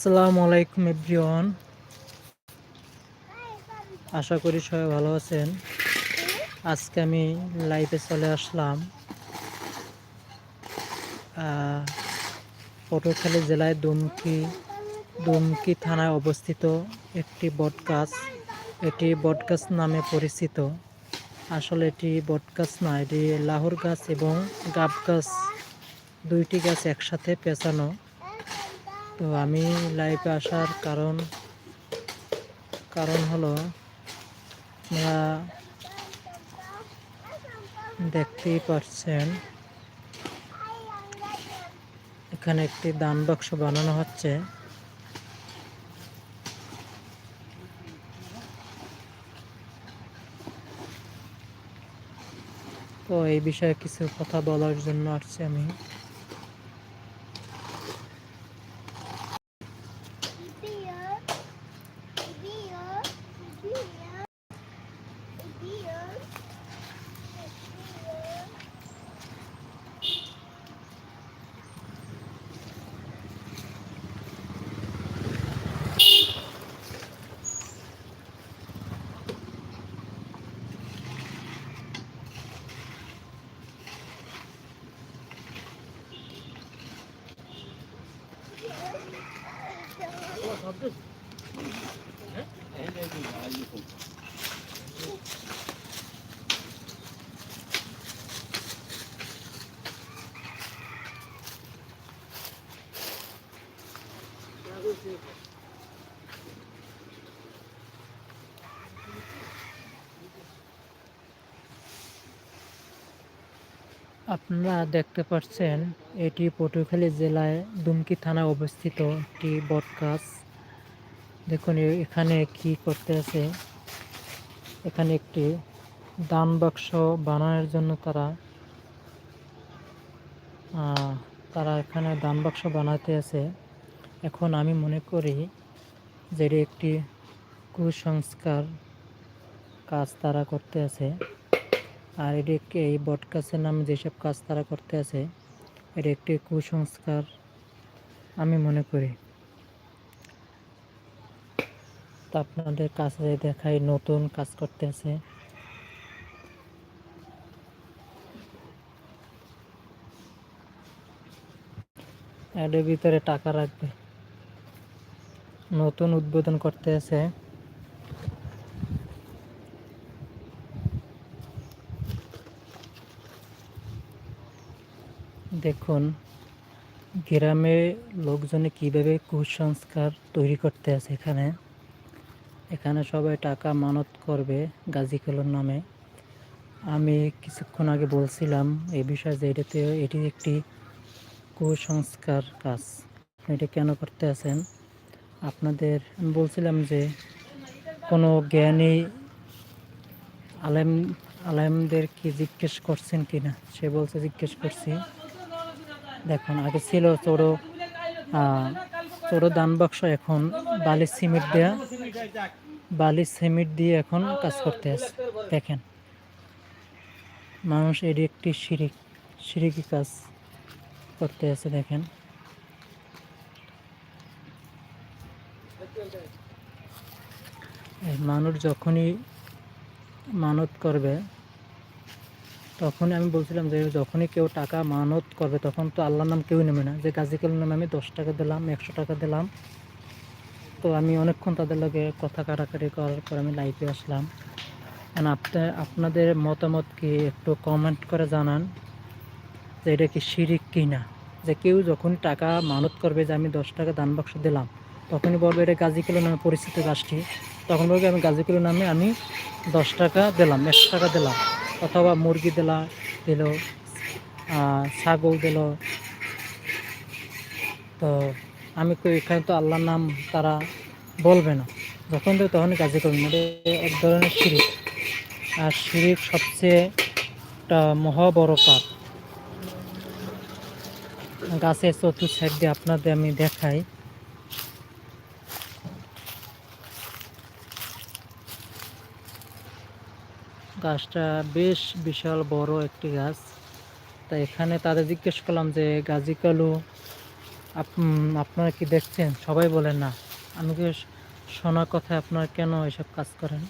আসসালামু আলাইকুম এভরিওয়ান। আশা করি সবাই ভালো আছেন। আজকে আমি লাইভে চলে আসলাম। আহ, পটুয়াখালী জেলায় দুমকি দুমকি থানায় অবস্থিত একটি বটগাছ। এটি বটগাছ নামে পরিচিত। আসলে এটি বটগাছ না এটি লাহোর গাছ এবং গাব গাছ। দুইটি গাছ একসাথে পেঁচানো। তো আমি লাইভে আসার কারণ কারণ হলো, আপনারা দেখতেই পাচ্ছেন এখানে একটি দান বাক্স বানানো হচ্ছে। তো এই বিষয়ে কিছু কথা বলার জন্য আসছি আমি। আপনারা দেখতে পাচ্ছেন, এটি পটুয়াখালী জেলায় দুমকি থানায় অবস্থিত একটি বটগাছ দেখুন এখানে কি করতে আছে। এখানে একটি দান বাক্স বানানোর জন্য তারা তারা এখানে দান বাক্স বানাতে আছে। এখন আমি মনে করি যে এটি একটি কুসংস্কার কাজ তারা করতে আছে। আর এটি এই বটগাছের নামে যেসব কাজ তারা করতে আছে, এটি একটি কুসংস্কার আমি মনে করি। তা আপনাদের কাছে দেখাই নতুন কাজ করতে আছে। এর ভিতরে টাকা রাখবে। নতুন উদ্বোধন করতে আছে। দেখুন, গ্রামে লোকজনে কীভাবে কুসংস্কার তৈরি করতে আছে এখানে? এখানে সবাই টাকা মানত করবে গাজী গাজীকলর নামে। আমি কিছুক্ষণ আগে বলছিলাম এই বিষয়ে যে এটাতে, এটি একটি কুসংস্কার কাজ। এটা কেন করতে আছেন? আপনাদের, আমি বলছিলাম যে কোনো জ্ঞানী আলেম আলেমদের কি জিজ্ঞেস করছেন কিনা? সে বলছে, জিজ্ঞেস করছি। দেখুন, আগে ছিল চোরো চোরো দান বাক্স, এখন বালি সিমেন্ট দেয়া, বালি সিমেন্ট দিয়ে এখন কাজ করতে আছে। দেখেন, মানুষ এটি একটি শিরিক শিরিকি কাজ করতে আছে, দেখেন। মানুষ যখনই মানত করবে তখন আমি বলছিলাম যে যখনই কেউ টাকা মানত করবে, তখন তো আল্লাহর নাম কেউ নেবে না। যে গাজীকাল নামে আমি দশ টাকা দিলাম, একশো টাকা দিলাম, তো আমি অনেকক্ষণ তাদের লগে কথা কাটাকাটি করার পর আমি লাইভে আসলাম। আপনার আপনাদের মতামত কি একটু কমেন্ট করে জানান যে এটা কি শিরিক কি না? যে কেউ যখন টাকা মানত করবে যে আমি দশ টাকা দান বাক্স দিলাম, তখনই বলবে এটা গাজীকুলো নামে পরিচিত গাছটি। তখন বলবে আমি গাজীকুলো নামে আমি দশ টাকা দিলাম, একশো টাকা দিলাম। অথবা মুরগি দিলা, দিল ছাগল দিল। তো আমি এখানে তো আল্লাহর নাম তারা বলবে না। যখন দেবে তখনই কাজে করবে না। এক ধরনের শিরিক। আর শিরিক সবচেয়ে একটা মহা বড় পাপ। গাছের চতুর্থ সাইড দিয়ে আপনাদের আমি দেখাই। গাছটা বেশ বিশাল বড় একটি গাছ। তা এখানে তাদের জিজ্ঞেস করলাম যে, গাজী কালু, আপ- আপনারা কি দেখছেন? সবাই বলেন না। আমি কি শোনা কথা আপনারা কেন এসব কাজ করেন?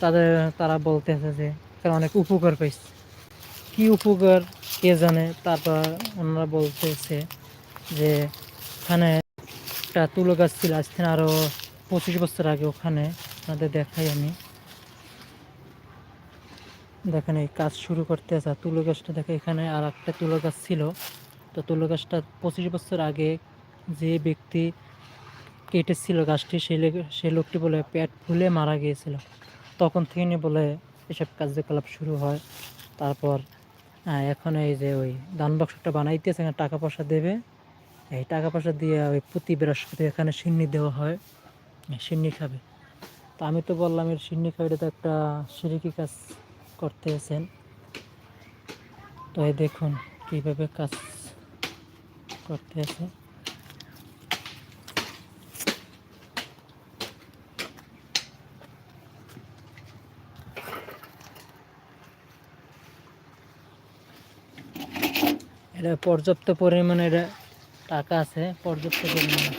তাদের, তারা বলতেছে যে, তারা অনেক উপকার পাইছে কি উপকার কে জানে? তারপর ওনারা বলতেছে যে ওখানে একটা তুলো গাছ ছিল, আজ থেকে আরও পঁচিশ বছর আগে ওখানে আপনাদের দেখাই আমি। দেখেন এই কাজ শুরু করতে আর তুলো গাছটা দেখে এখানে আর একটা তুলো গাছ ছিল। তো তুলো গাছটা পঁচিশ বছর আগে যে ব্যক্তি কেটেছিল গাছটি সেই লোকটি বলে পেট ফুলে মারা গিয়েছিল। তখন থেকে বলে এসব কার্যকলাপ শুরু হয়। তারপর এখন এই যে ওই দান বাক্সটা বানাইতেছে, এখানে টাকা পয়সা দেবে। এই টাকা পয়সা দিয়ে ওই প্রতি বৃহস্পতি এখানে সিন্নি দেওয়া হয়। সিন্নি খাবে। তো আমি তো বললাম এর সিন্নি খাবে, এটা তো একটা সিরিকি কাজ। করতে এসেন তো এই দেখুন কীভাবে কাজ করতে আছে এটা পর্যাপ্ত পরিমাণে এটা টাকা আছে, পর্যাপ্ত পরিমাণে।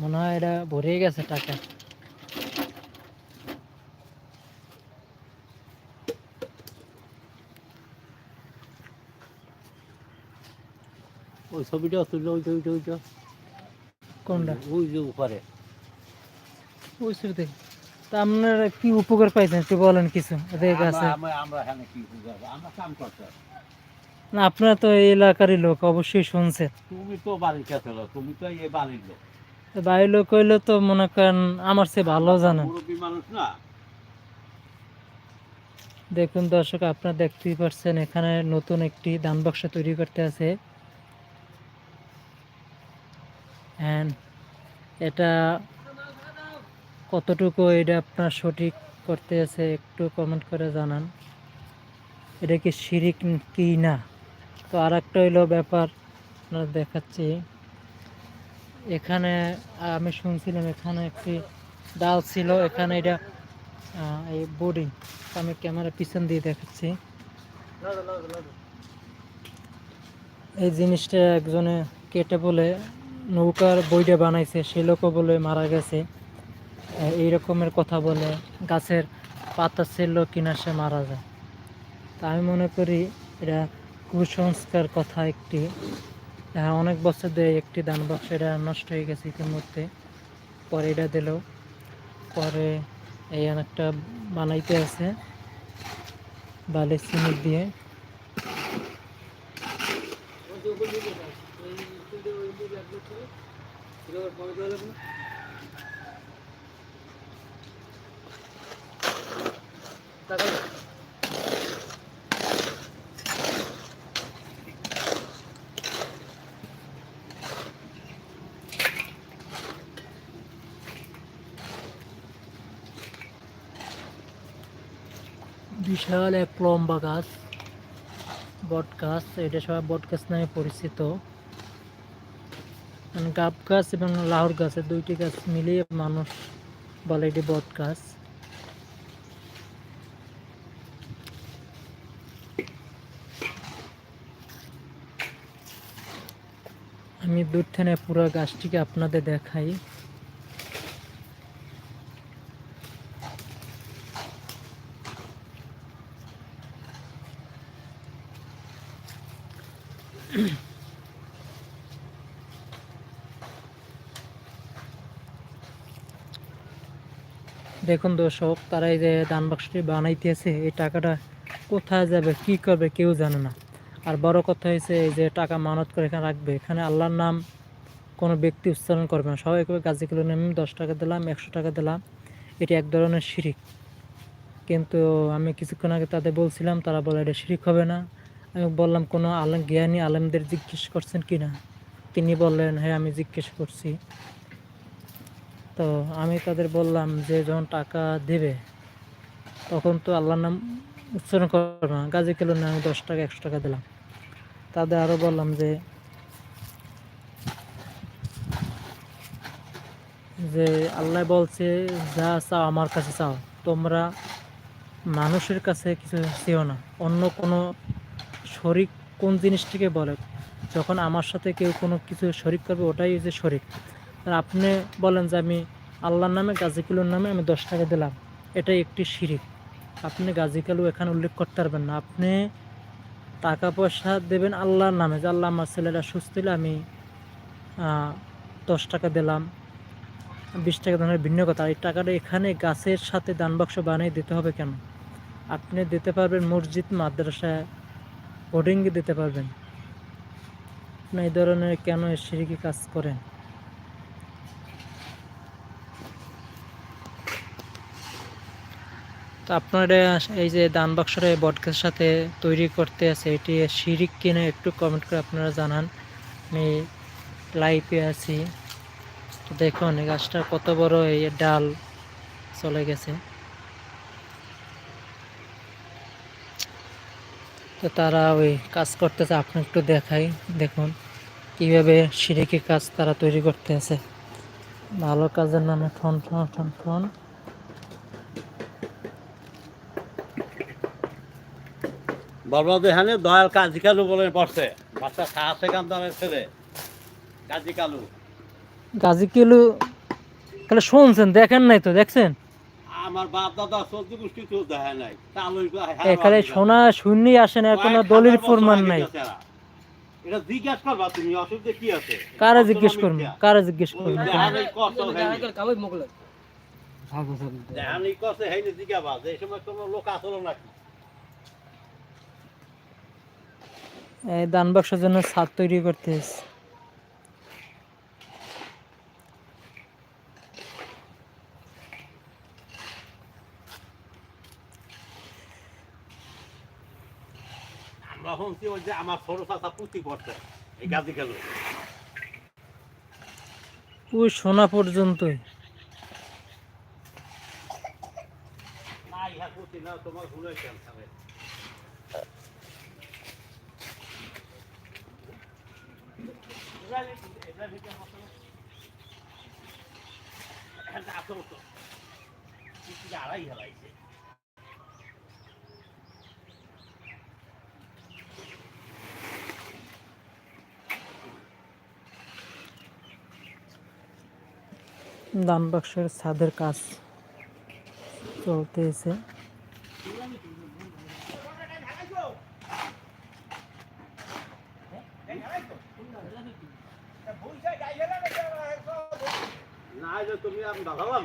মনে হয় এটা ভরে গেছে টাকা। ওই তুললো কোনটা? ওই যে উপরে। ওই তা আপনারা কি উপকার পাইছেন একটু বলেন কিছু এদের কাছে আমরা এখানে কি বুঝাবো? আমরা কাম করতে না আপনারা তো এই এলাকারই লোক অবশ্যই শুনছেন। তুমি তো বাড়ির কাছে লোক, তুমি তো এই বাড়ির লোক। বাইরের লোক হইলে তো মনে করেন আমার চেয়ে ভালো জানেন। মানুষ না। দেখুন দর্শক আপনারা দেখতেই পাচ্ছেন এখানে নতুন একটি দান বাক্স তৈরি করতে আছে। And এটা কতটুকু এটা আপনার সঠিক করতে আছে একটু কমেন্ট করে জানান। এটা কি শিরিক কি না? তো আর একটা হইল ব্যাপার, আপনার দেখাচ্ছি। এখানে আমি শুনছিলাম এখানে একটি ডাল ছিল, এখানে এটা এই বোর্ডিং আমি ক্যামেরা পিছন দিয়ে দেখাচ্ছি। এই জিনিসটা একজনে কেটে বলে নৌকার বইটা বানাইছে, সে লোকও বলে মারা গেছে। এই রকমের কথা বলে গাছের পাতা ছিল কিনা সে মারা যায়। তা আমি মনে করি এটা কুসংস্কার কথা একটি। হ্যাঁ অনেক বছর ধরে একটি দান বাক্স এটা নষ্ট হয়ে গেছে ইতিমধ্যে। পরে এটা দিল। পরে এই অনেকটা বানাইতে আছে, বালি সিমেন্ট দিয়ে। বিশাল এক লম্বা গাছ বট গাছ এটা সবাই বট গাছ নামে পরিচিত। মানে গাব গাছ এবং লাহোর গাছ দুইটি গাছ মিলিয়ে মানুষ বলে এটি বট গাছ। আমি দূর থেকে পুরো গাছটিকে আপনাদের দেখাই। দেখুন দর্শক, তারা এই যে দান বাক্সটি বানাইতেছে, এই টাকাটা কোথায় যাবে, কি করবে কেউ জানে না। আর বড় কথা হয়েছে এই যে টাকা মানত করে এখানে রাখবে, এখানে আল্লাহর নাম কোনো ব্যক্তি উচ্চারণ করবে না। সবাই করবে গাছি কিলো নেমে, দশ টাকা দিলাম, একশো টাকা দিলাম, এটি এক ধরনের শিরিক। কিন্তু আমি কিছুক্ষণ আগে তাদের বলছিলাম, তারা বলে, এটা শিরিক হবে না। আমি বললাম, কোনো আলম, জ্ঞানী আলেমদের জিজ্ঞেস করছেন কি না? তিনি বললেন হ্যাঁ আমি জিজ্ঞেস করছি। তো আমি তাদের বললাম যে যখন টাকা দেবে, তখন তো আল্লাহর নাম উচ্চারণ করবে না। গাজী কিলো না, আমি দশ টাকা, একশো টাকা দিলাম। তাদের আরও বললাম যে যে আল্লাহ বলছে, যা চাও আমার কাছে চাও। তোমরা মানুষের কাছে কিছু চেও না। অন্য কোনো শরিক কোন জিনিসটিকে বলে? যখন আমার সাথে কেউ কোনো কিছু শরিক করবে, ওটাই হচ্ছে শরিক। আপনি বলেন যে আমি আল্লাহর নামে, গাজীকুলুর নামে আমি দশ টাকা দিলাম। এটা একটি শিরিক। আপনি গাজীকালু এখানে উল্লেখ করতে পারবেন না। আপনি টাকা পয়সা দেবেন আল্লাহর নামে, যে আল্লাহ আমার ছেলেরা সুস্থ হলে আমি দশ টাকা দিলাম, বিশ টাকা দানের ভিন্ন কথা। এই টাকাটা এখানে গাছের সাথে দান বাক্স বানিয়ে দিতে হবে কেন? আপনি দিতে পারবেন মসজিদ, মাদ্রাসা হোর্ডিংয়ে দিতে পারবেন। আপনি এই ধরনের কেন সিঁড়ি কাজ করেন? আপনারা এই যে দান বাক্সটা বটকের সাথে তৈরি করতে আছে, এটি শিরিক কিনে একটু কমেন্ট করে আপনারা জানান। আমি লাইভে আছি। তো দেখুন, এই গাছটা কত বড়, এই ডাল চলে গেছে। তো তারা ওই কাজ করতেছে আপনি একটু দেখাই। দেখুন, কীভাবে সিঁড়িকে কাজ তারা তৈরি করতে আছে ভালো কাজের নামে ঠন ঠন ঠন ঠন বলব এখানে দয়াল কাজী কালু বলে পড়ছে। বাচ্চা শাহ সেকান্তানের ছেলে। কাজী কালু। গাজী কিলু তাহলে শুনছেন দেখেন নাই তো দেখছেন? আমার বাপ দাদা চোদ্দ গোষ্ঠী কেউ দেখে নাই কালু এখানে শোনা শুননি আসেন আর কোনো দলিল প্রমাণ নাই। এটা জিজ্ঞাস করবা তুমি অসুবিধা কি আছে? কারা জিজ্ঞেস করব? কারা জিজ্ঞেস করব? দেহানি কষ্ট হয়নি। দেহানি কষ্ট হয়নি জিজ্ঞাসা যে এই সময় কোনো লোক আসলো নাকি এই দান বাক্সের জন্য ছাদ তৈরি করতে। আমরা শুনছি ওই যে আমার ছোট চাচা পুঁতি পড়ছে এই গাজী কালু ওই শোনা পর্যন্তই। না ইহা পুঁতি না তোমার ভুলে কেন দান বাক্সের ছাদের কাজ চলতেছে না হলে তুমি আমি বাধালাম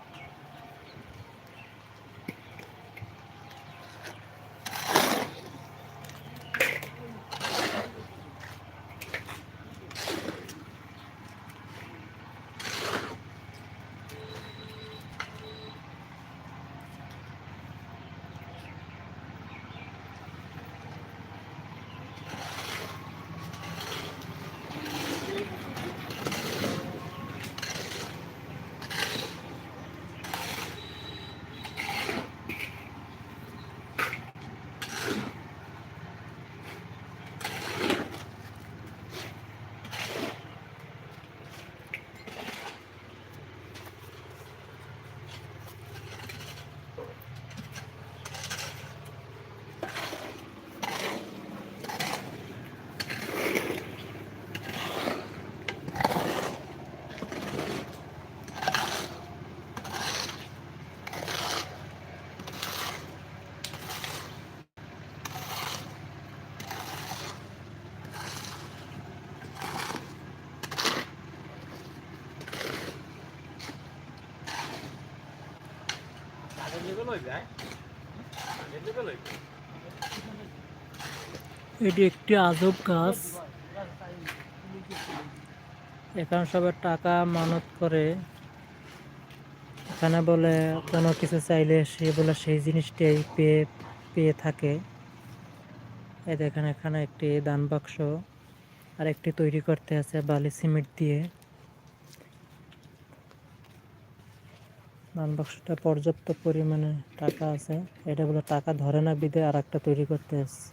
এটি একটি আজব গাছ এখানে সবাই টাকা মানত করে। এখানে বলে, কোনো কিছু চাইলে সে বলে সেই জিনিসটাই পেয়ে পেয়ে থাকে। এই দেখেন এখানে একটি দান বাক্স আর একটি তৈরি করতে আছে বালি সিমেন্ট দিয়ে। দান বাক্সটা পর্যাপ্ত পরিমাণে টাকা আছে। এটা বলে টাকা ধরে না, বিদে আর একটা তৈরি করতে আসছে।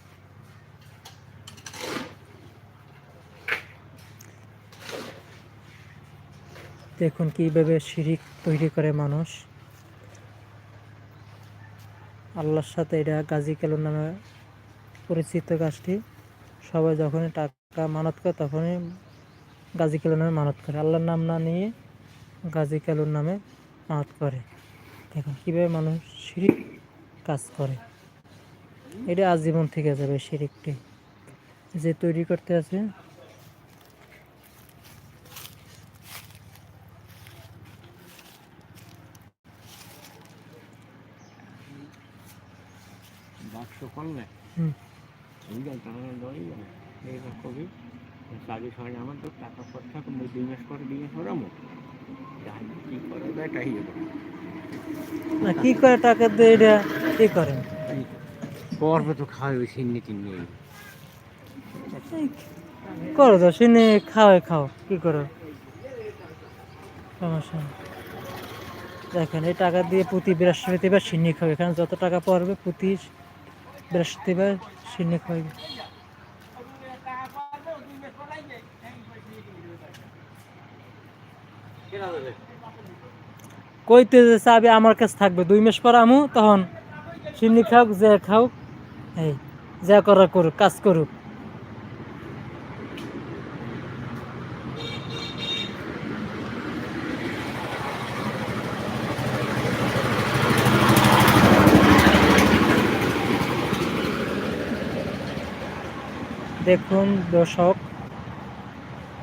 দেখুন কীভাবে শিরিক তৈরি করে মানুষ। আল্লাহর সাথে এটা গাজী কেলো নামে পরিচিত গাছটি। সবাই যখনই টাকা মানত করে, তখনই গাজী কেলো নামে মানত করে। আল্লাহর নাম না নিয়ে গাজী কেলোর নামে মানত করে। দেখুন কীভাবে মানুষ শিরিক কাজ করে। এটা আজীবন থেকে যাবে শিরিকটি। যে তৈরি করতে আছে বাক্স করলে? আমার তো টাকা তুমি দুই মাস পরে দিয়ে সরামো যাই কি করা যায় তাই না কি করে টাকা দিয়ে এটা কি করেন? করবে তো খাওয়াবে সিন্নি টিন্নি করো তো শুনে খাওয়াই খাও কি করো? সমস্যা দেখেন এই টাকা দিয়ে প্রতি বৃহস্পতিবার সিন্নি খাবে। এখানে যত টাকা পড়বে প্রতি বৃহস্পতিবার সিন্নি খাওয়াবে কইতে যে চাবি আমার কাছে থাকবে, দুই মাস পর আমু তখন সিন্নি খাওক, যে খাওক, এই, যা করা করুক, কাজ করুক। দেখুন দর্শক,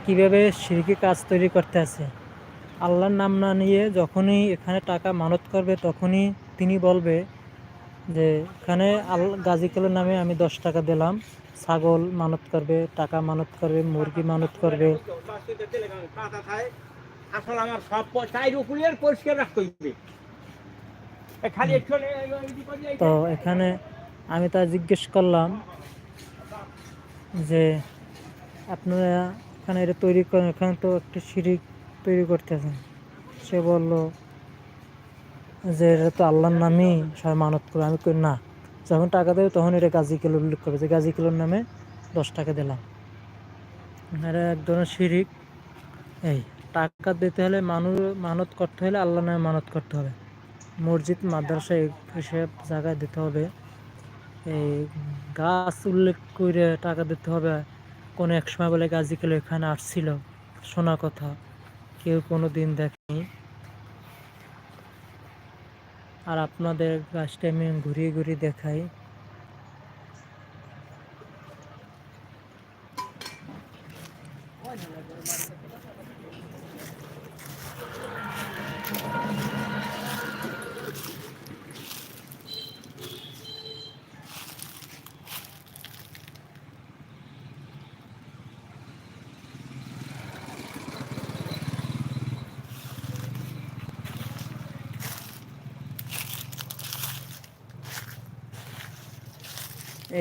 কীভাবে সিরকি কাজ তৈরি করতে আছে। আল্লাহর নাম না নিয়ে যখনই এখানে টাকা মানত করবে তখনই তিনি বলবে যে এখানে আল গাজীকেলের নামে আমি দশ টাকা দিলাম। ছাগল মানত করবে টাকা মানত করবে মুরগি মানত করবে। আসলে আমার সব পয়সাই রুকুলের পরিষ্কার রাখতে হইবে। এ খালি একটু তো এখানে আমি তা জিজ্ঞেস করলাম যে আপনারা এখানে এটা তৈরি করেন এখানে তো একটা সিঁড়ি তৈরি করতেছেন সে বলল, যে এটা তো আল্লাহর নামেই, সবাই মানত করে। আমি কই, না। যখন টাকা দেবে তখন এটা গাজী কিলো উল্লেখ করবে। যে গাজী কিলোর নামে দশ টাকা দিলাম। এটা এক ধরনের শিরিক। এই, টাকা দিতে হলে মানুষ মানত করতে হলে আল্লাহ নামে মানত করতে হবে। মসজিদ, মাদ্রাসা এসব জায়গায় দিতে হবে। এই গাছ উল্লেখ করে টাকা দিতে হবে। কোনো এক সময় বলে গাজী কিলো এখানে আসছিল। শোনা কথা। কেউ কোনো দিন দেখেনি। আর আপনাদের গাছটা আমি ঘুরিয়ে ঘুরিয়ে দেখাই।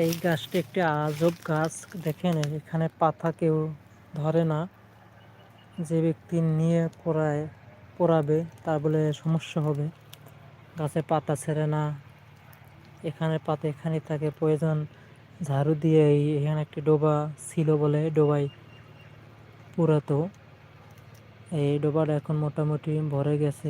এই গাছটি একটি আজব গাছ। দেখেন, এখানে পাতা কেউ ধরে না। যে ব্যক্তি নিয়ে পোড়ায়, পোড়াবে, তার বলে সমস্যা হবে। গাছে পাতা ছেড়ে না। এখানে পাতা এখানে থাকে। প্রয়োজন ঝাড়ু দিয়ে এই, এখানে একটি ডোবা ছিল বলে ডোবাই পুরাতো। এই ডোবাটা এখন মোটামুটি ভরে গেছে।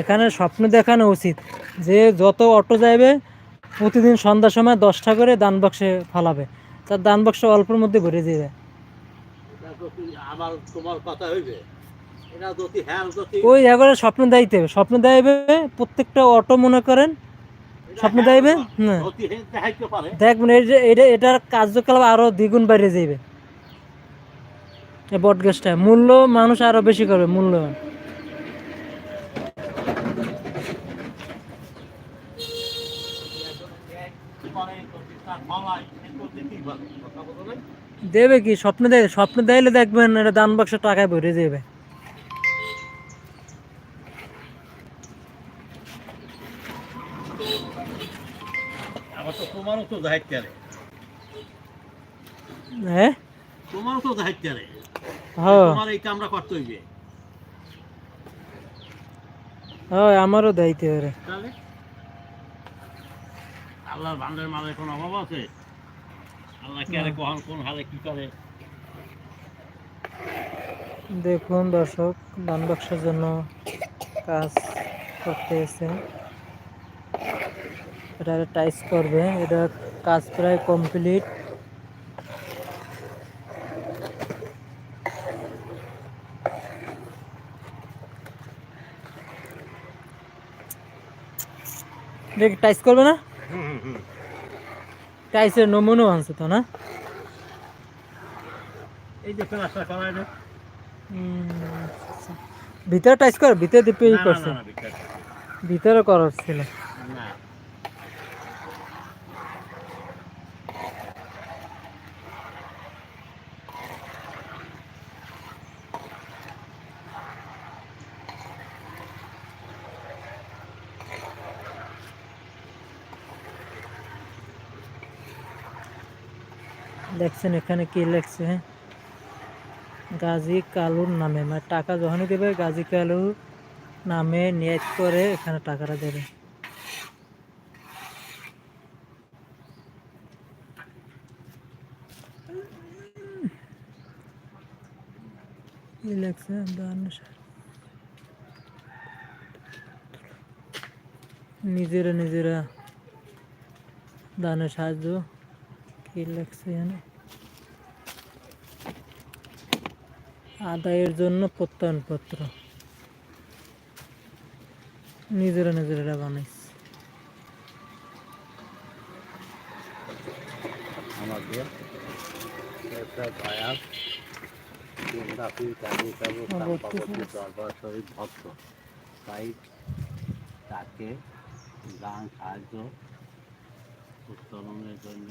এখানে স্বপ্ন দেখানো উচিত যে যত অটো যাইবে প্রতিদিন সন্ধ্যার সময় দশটা করে দান বাক্সে ফালাবে। তার দান বাক্স অল্পের মধ্যে ভরে দিয়ে দেয়। আমার তোমার কথা হইবে। এটা যদি হ্যাঁ ওই এবারে স্বপ্ন দেখাইতে হবে। স্বপ্ন দেখাইবে প্রত্যেকটা অটো মনে করেন স্বপ্ন দেখবে না অতি হে দেখবেন এই যে এটা এটার কার্যকলাপ আরও দ্বিগুণ বেড়ে যাবে বট গাছটা মূল্য মানুষ আরও বেশি করবে মূল্য দেবে কি? স্বপ্ন দেয় স্বপ্ন দেখলে দেখবেন এটা দান বাক্স টাকায় ভরে রে হ্যাঁ? তোমারও তো দায়িত্ব রে হ্যাঁ। তোমার এই কামরা করতে হইবে। হ্যাঁ আমারও দায়িত্ব তাহলে? আল্লাহর ভান্ডার মালের কোনো অভাব আছে? দেখুন দর্শক, দান বাক্সের জন্য কাজ করতে এসে এটা টাইস করবে, এটা কাজ প্রায় কমপ্লিট। টাইস করবে না? টাইসের নমুনো আনছে তো না এই যে উম, আচ্ছা। ভিতরে টাইস কর ভিতরে দিপে করছে ভিতরে। ভিতরে করার ছিল না দেখছেন এখানে কি লেখছে? গাজী কালুর নামে। মানে টাকা যখনই দেবে, গাজী কালুর নামে নিয়ত করে এখানে টাকাটা দেবে। লেখছে? নিজেরা নিজেরা দানের সাহায্য কি এখানে আদায়ের জন্য প্রত্যয়নপত্র। নিজেরা নিজেরা বানাইছে। আমাদের একটা দয়াল চিন্তাপুর কাজু কাজু দরবার শরীফ ভক্ত। তাই তাকে দান সাহায্য উত্তোলনের জন্য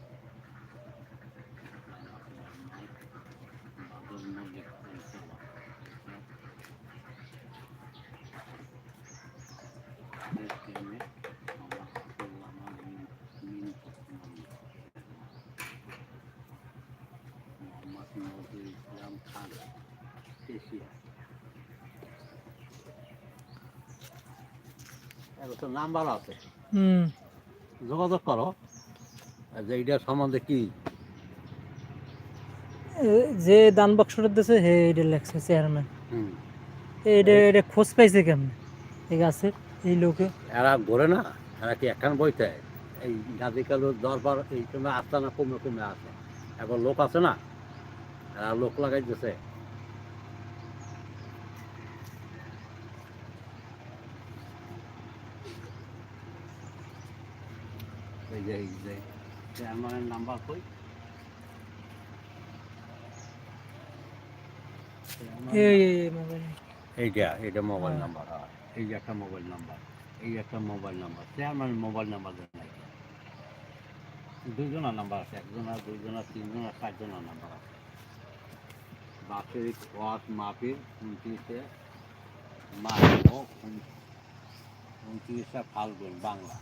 তো নাম্বার আছে। হুম। যোগাযোগ করো। যে এইটার সম্বন্ধে কি? যে দান বাক্সটা দিছে হে এটা লেখছে চেয়ারম্যান হুম। এইটা এটা খোঁজ পাইছে কেমন? এই গাছের এই লোকে। এরা ঘোরে না এরা কি একখান বইতে? এই গাজী কালুর দরবার এই সময় আসতে না কমে কমে আছে। এখন লোক আছে না? এরা লোক লাগাই দিছে এই যে এই যে চেয়ারম্যানের নাম্বার কই? এই এই এই মোবাইল। এইটা এইটা মোবাইল। নাম্বার এই যে একটা মোবাইল নাম্বার এই একটা mobile number chairman mobile number নাই। দুজনের নাম্বার আছে একজনের দুজনের তিনজনের চারজনের নাম্বার আছে। বাৎসরিক ওয়াশ মাহফিল উনত্রিশে মার্চ ও উনত্রিশে ফাল্গুন বাংলা।